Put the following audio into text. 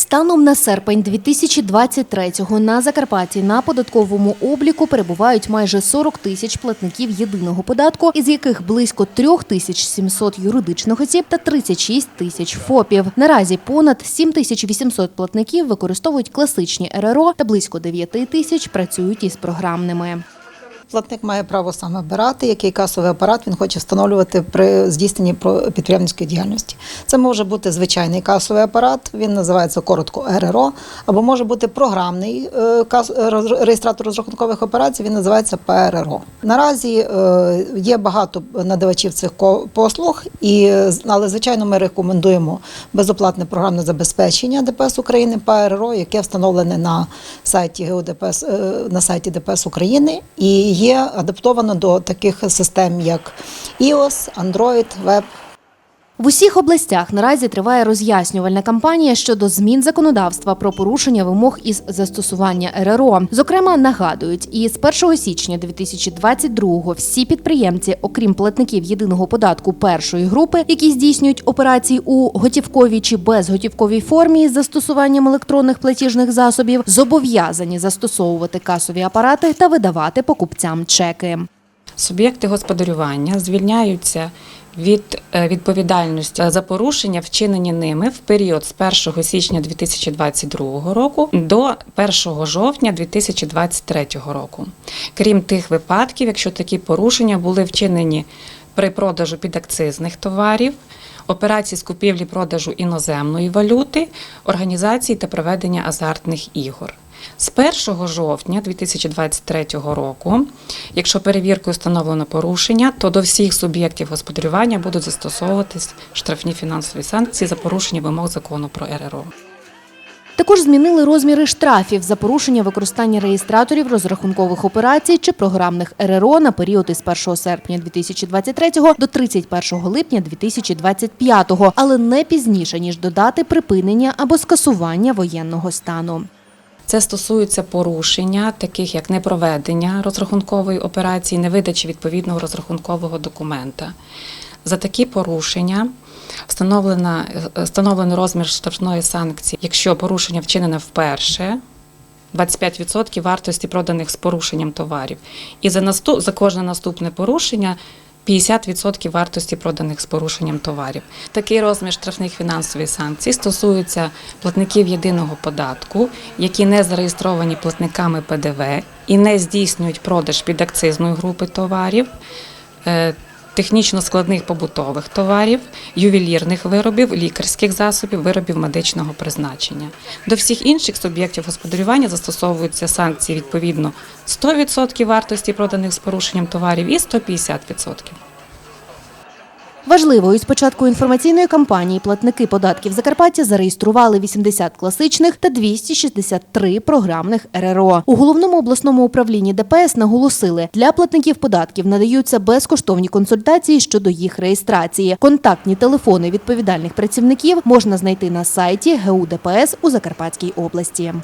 Станом на серпень 2023-го на Закарпатті на податковому обліку перебувають майже 40 тисяч платників єдиного податку, із яких близько 3 тисяч 700 юридичних осіб та 36 тисяч ФОПів. Наразі понад 7 тисяч 800 платників використовують класичні РРО та близько 9 тисяч працюють із програмними. Платник має право саме обирати, який касовий апарат він хоче встановлювати при здійсненні підприємницької діяльності. Це може бути звичайний касовий апарат, він називається коротко РРО, або може бути програмний е, реєстратор розрахункових операцій, він називається ПРРО. Наразі е, є багато надавачів цих послуг, і, але звичайно ми рекомендуємо безоплатне програмне забезпечення ДПС України ПРРО, яке встановлене на сайті ГУДПС е, на сайті ДПС України і є адаптовано до таких систем, як iOS, Android, Web. В усіх областях наразі триває роз'яснювальна кампанія щодо змін законодавства про порушення вимог із застосування РРО. Зокрема, нагадують, із 1 січня 2022-го всі підприємці, окрім платників єдиного податку першої групи, які здійснюють операції у готівковій чи безготівковій формі із застосуванням електронних платіжних засобів, зобов'язані застосовувати касові апарати та видавати покупцям чеки. Суб'єкти господарювання звільняються від е, відповідальності за порушення, вчинені ними в період з 1 січня 2022 року до 1 жовтня 2023 року. Крім тих випадків, якщо такі порушення були вчинені при продажу підакцизних товарів, операції з купівлі-продажу іноземної валюти, організації та проведення азартних ігор. З 1 жовтня 2023 року, якщо перевіркою встановлено порушення, то до всіх суб'єктів господарювання будуть застосовуватись штрафні фінансові санкції за порушення вимог закону про РРО. Також змінили розміри штрафів за порушення використання реєстраторів розрахункових операцій чи програмних РРО на період із 1 серпня 2023 до 31 липня 2025, але не пізніше ніж до дати припинення або скасування воєнного стану. Це стосується порушення, таких як непроведення розрахункової операції, невидачі відповідного розрахункового документа. За такі порушення встановлена, е, встановлений розмір штрафної санкції, якщо порушення вчинене вперше. 25% вартості проданих з порушенням товарів. І за, наступ, за кожне наступне порушення 50% вартості проданих з порушенням товарів. Такий розмір штрафних фінансових санкцій стосується платників єдиного податку, які не зареєстровані платниками ПДВ і не здійснюють продаж підакцизної групи товарів. Технічно складних побутових товарів, ювелірних виробів, лікарських засобів, виробів медичного призначення. До всіх інших суб'єктів господарювання застосовуються санкції відповідно 100% вартості проданих з порушенням товарів і 150%. Важливо, із початку інформаційної кампанії платники податків Закарпаття зареєстрували 80 класичних та 263 програмних РРО. У головному обласному управлінні ДПС наголосили, для платників податків надаються безкоштовні консультації щодо їх реєстрації. Контактні телефони відповідальних працівників можна знайти на сайті ГУ ДПС у Закарпатській області.